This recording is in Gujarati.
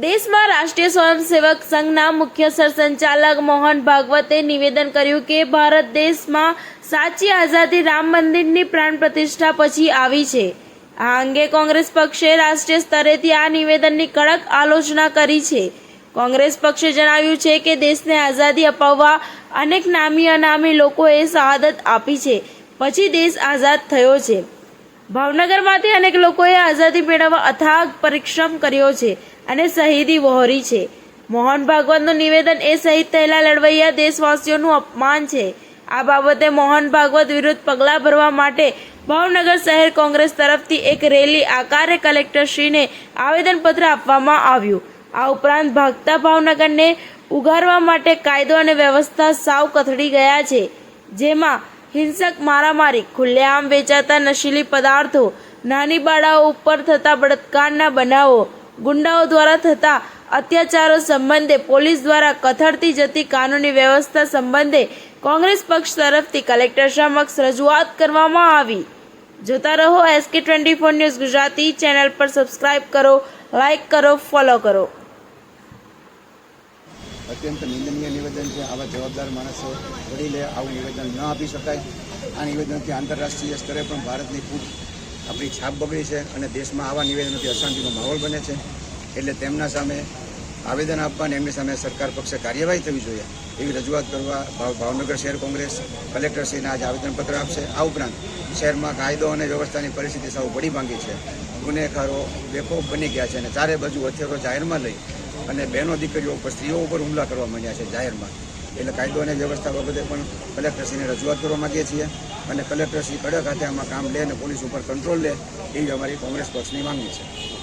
દેશમાં રાષ્ટ્રીય સ્વયંસેવક સંઘના મુખ્ય સરસંચાલક મોહન ભાગવતે નિવેદન કર્યું કે ભારત દેશમાં સાચી આઝાદી રામ મંદિરની પ્રાણ પ્રતિષ્ઠા પછી આવી છે. આ અંગે કોંગ્રેસ પક્ષે રાષ્ટ્રીય સ્તરેથી આ નિવેદનની કડક આલોચના કરી છે. કોંગ્રેસ પક્ષે જણાવ્યું છે કે દેશને આઝાદી અપાવવા અનેક નામી અનામી લોકોએ શહાદત આપી છે. પછી દેશ આઝાદ થયો છે. ભાવનગરમાંથી અનેક લોકોએ આઝાદી મેળવવા અથાગ પરિશ્રમ કર્યો છે અને શહીદી વહોરી છે. મોહન ભાગવતનું નિવેદન એ શહીદ થયેલા લડવૈયા દેશવાસીઓનું અપમાન છે. આ બાબતે મોહન ભાગવત વિરુદ્ધ પગલાં ભરવા માટે ભાવનગર શહેર કોંગ્રેસ તરફથી એક રેલી આકારે કલેક્ટરશ્રીને આવેદનપત્ર આપવામાં આવ્યું. આ ઉપરાંત ભાગતા ભાવનગરને ઉગારવા માટે કાયદો અને વ્યવસ્થા સાવ કથળી ગયા છે. જેમાં હિંસક મારામારી, ખુલ્લેઆમ વેચાતા નશીલી પદાર્થો, નાની બાળાઓ ઉપર થતા બળાત્કારના બનાવો, ગુંડાઓ દ્વારા થતા અત્યાચારો સંબંધે પોલીસ દ્વારા કથળતી જતી કાનૂની વ્યવસ્થા સંબંધે કોંગ્રેસ પક્ષ તરફથી કલેક્ટર સમક્ષ રજૂઆત કરવામાં આવી. જોતા રહો SK twenty four news Gujarati channel પર સબસ્ક્રાઇબ કરો, લાઇક કરો, ફોલો કરો. અત્યંત નિંદનીય નિવેદન છે. આવા જવાબદાર માણસો વડીલે આવું નિવેદન ન આપી શકાય. આ નિવેદનથી આંતરરાષ્ટ્રીય સ્તરે પણ ભારતની ખૂબ આપણી છાપ બગડી છે અને દેશમાં આવા નિવેદનોથી અશાંતિનો માહોલ બને છે. એટલે તેમના સામે આવેદન આપવા અને એમની સામે સરકાર પક્ષે કાર્યવાહી થવી જોઈએ. એવી રજૂઆત કરવા ભાવનગર શહેર કોંગ્રેસ કલેક્ટરશ્રીને આજે આવેદનપત્ર આપશે. આ ઉપરાંત શહેરમાં કાયદો અને વ્યવસ્થાની પરિસ્થિતિ સાવ બળી ભાંગી છે. ગુનેગારો બેખોફ બની ગયા છે અને ચારે બાજુ હથિયારો જાહેરમાં લઈ અને બહેનો દીકરીઓ ઉપર સ્ત્રીઓ ઉપર હુમલા કરવા માંડ્યા છે જાહેરમાં. એટલે કાયદો અને વ્યવસ્થા બાબતે પણ કલેક્ટરશ્રીને રજૂઆત કરવા માંગીએ છીએ અને કલેક્ટરશ્રી કડક હાથે આમાં કામ લે અને પોલીસ ઉપર કંટ્રોલ લે એવી અમારી કોંગ્રેસ પક્ષની માંગણી છે.